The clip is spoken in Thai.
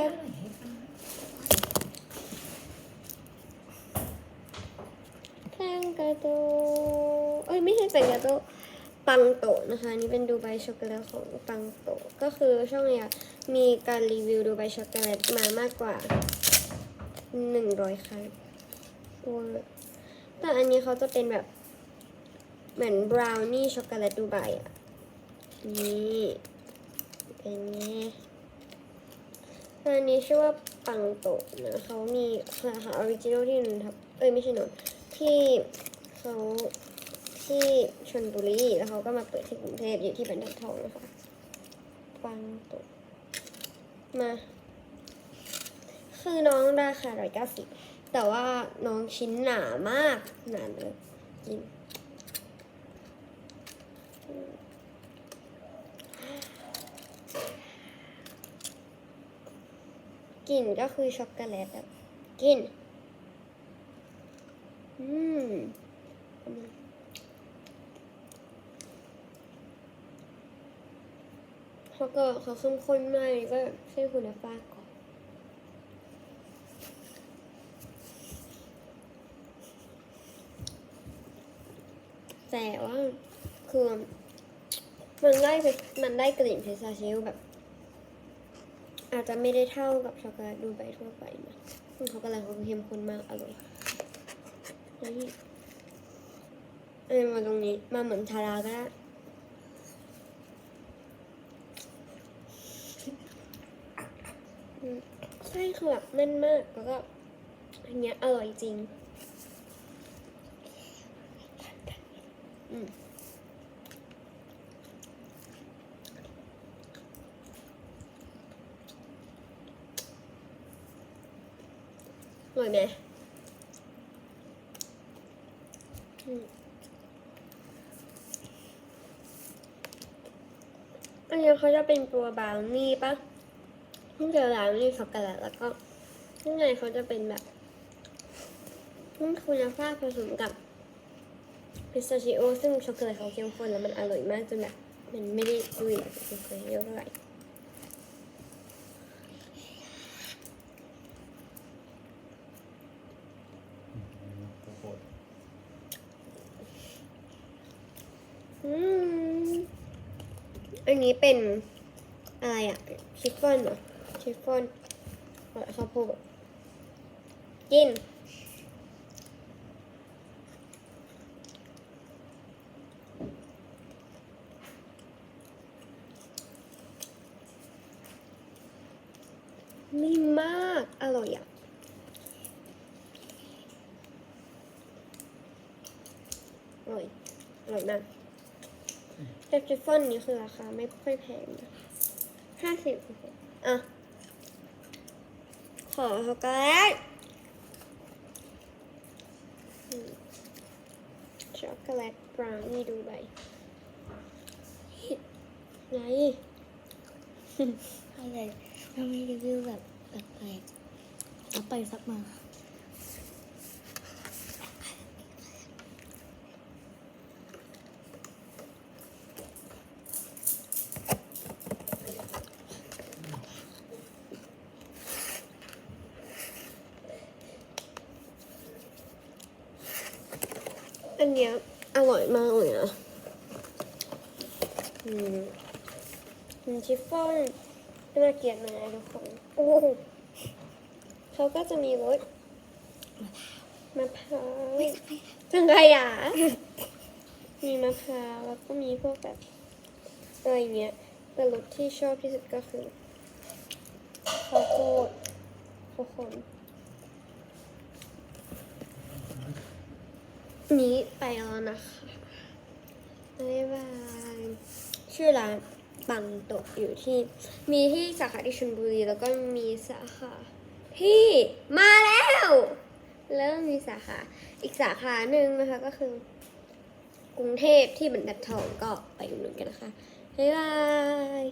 ป๊บอร่อยให้ฟังแตงกาโตเอ้ยไม่ใช่แตงกาโตปังโตนะคะ นี่เป็นดูไบช็อกโกแลตของปังโตก็คือช่องเนี้ยมีการรีวิวดูไบช็อกโกแลตมามากกว่าหนึ่งร้อยครั้งแต่อันนี้เขาจะเป็นแบบเหมือนบราวนี่ช็อกโกแลตดูไบอะ นี่ เป็นไง อันนี้ชื่อว่าปังโตะนะเขามีสาขาออริจินอลที่นนทบเอ้ยไม่ใช่นนท์ที่เขาที่ชลบุรีแล้วเขาก็มาเปิดที่กรุงเทพอยู่ที่บรรทัดทองนะคะปังโตะมา คือน้องราคาร้อยเก้าสิบแต่ว่าน้องชิ้นหนามากหนาเลยกิน กลิ่นก็คือช็อกโกแลตแบบกลิ่นอืมเขาก็เขาเข้มข้นมากก็ใช่คุณภาพก่อนแต่ว่าคือมันได้มันได้กลิ่นพิซซ่าเชลแบบ อาจจะไม่ได้เท่ากับช็อกโกแลตดูไบทั่วไปนะซึ่งช็อกโกแลตเขาเข้มข้นมากอร่อยแล้วนี่เออมาตรงนี้มาเหมือนทาราก็ได้ใช่คือแบบแน่นมากแล้วก็อันเนี้ยอร่อยจริง อืม่อยไหมอันนี้เขาจะเป็นตัวบราวนี่ปะเพิ่งเจอบาวนี่ช็อกโกแลตแล้วก็ข้างในเขาจะเป็นแบบนุ่คุณภาพผสมกับพิสตาชิโอซึ่งช็อกโกแลตเขาเข้มข้นแล้วมันอร่อยมากจนแบบมันไม่ได้ดุยแบบช็อกโกแลตเยอะเท่าไหร่ ข้าวโพด อืม อันนี้เป็นอะไรอะชิฟฟ่อนเหรอชิฟฟ่อนอะไรข้าวโพดกินนิ่มมาก อร่อยอะ อร่อย อร่อยมาก แต่ชิฟฟ่อนนี้คือราคาไม่ค่อยแพงนะห้าสิบอะ ขอช็อกโกแลตช็อกโกแลตบราวนี่ดูไปไงอะไรทำไมรีวิวแบบแปลกๆเอาไปสักมา อันเนี้ยอร่อยมากเลยนะอืมมันชิฟฟ่อนน่าเกลียดนะทุกคนโอ้โหเขาก็จะมีรสมะพร้าวจังไงอะมีมะพร้าวแล้วก็มีพวกแบบอะไรเงี้ยแต่รสที่ชอบที่สุดก็คือข้าวโพดทุกคน นี้ไปแล้วนะคะบ๊ายบายชื่อร้านปังโตะอยู่ที่ มีที่สาขาที่ชลบุรี แล้วก็มีสาขาที่มาแล้ว แล้วมีสาขาอีกสาขาหนึ่งนะคะก็คือกรุงเทพที่บรรทัดทองก็ไปอุดหนุนกันนะคะบ๊ายบาย